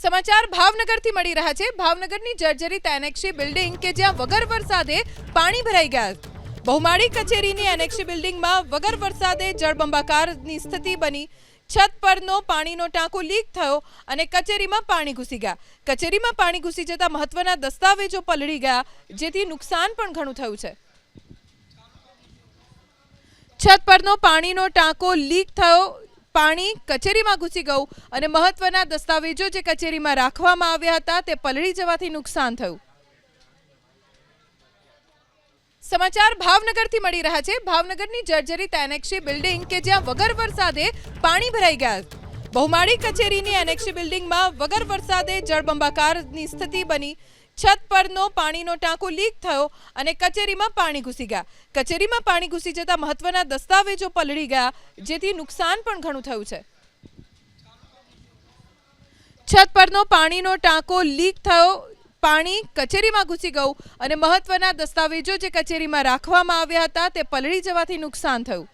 સમાચાર ભાવનગરથી મળી રહ્યા છે. ભાવનગરની જર્જરિત એનેક્ષી બિલ્ડિંગ કે જ્યાં વગર વરસાદે પાણી ભરાઈ ગયા. બહુમાળી કચેરીની એનેક્ષી બિલ્ડિંગમાં વગર વરસાદે જળબંબાકારની સ્થિતિ બની. છત પરનો પાણીનો ટાંકો લીક થયો અને કચેરીમાં પાણી ઘૂસી ગયા. કચેરીમાં પાણી ઘૂસી જતા મહત્વના દસ્તાવેજો પલળી ગયા, જેથી નુકસાન પણ ઘણું થયું છે. છત પરનો પાણીનો ટાંકો લીક થયો પાણી કચેરીમાં ઘૂસી ગયું અને મહત્વના દસ્તાવેજો જે કચેરીમાં રાખવામાં આવ્યા હતા તે પલળી જવાથી નુકસાન થયું. સમાચાર ભાવનગરથી મળી રહ્યા છે. ભાવનગરની જર્જરિત એનેક્ષી બિલ્ડિંગ કે જ્યાં વગર વરસાદે પાણી ભરાઈ ગયા. બહુમાળી કચેરીની એનેક્ષી બિલ્ડિંગમાં વગર વરસાદે જળબંબાકારની સ્થિતિ બની. છત પરનો પાણીનો ટાંકો લીક થયો અને કચેરીમાં પાણી ઘૂસી ગયા. કચેરીમાં પાણી ઘૂસી જતા મહત્વના દસ્તાવેજો પલળી ગયા, જેથી નુકસાન પણ ઘણું થયું છે. છત પરનો પાણીનો ટાંકો લીક થયો, પાણી કચેરીમાં ઘૂસી ગયું અને મહત્વના દસ્તાવેજો જે કચેરીમાં રાખવામાં આવ્યા હતા તે પલળી જવાથી નુકસાન થયું.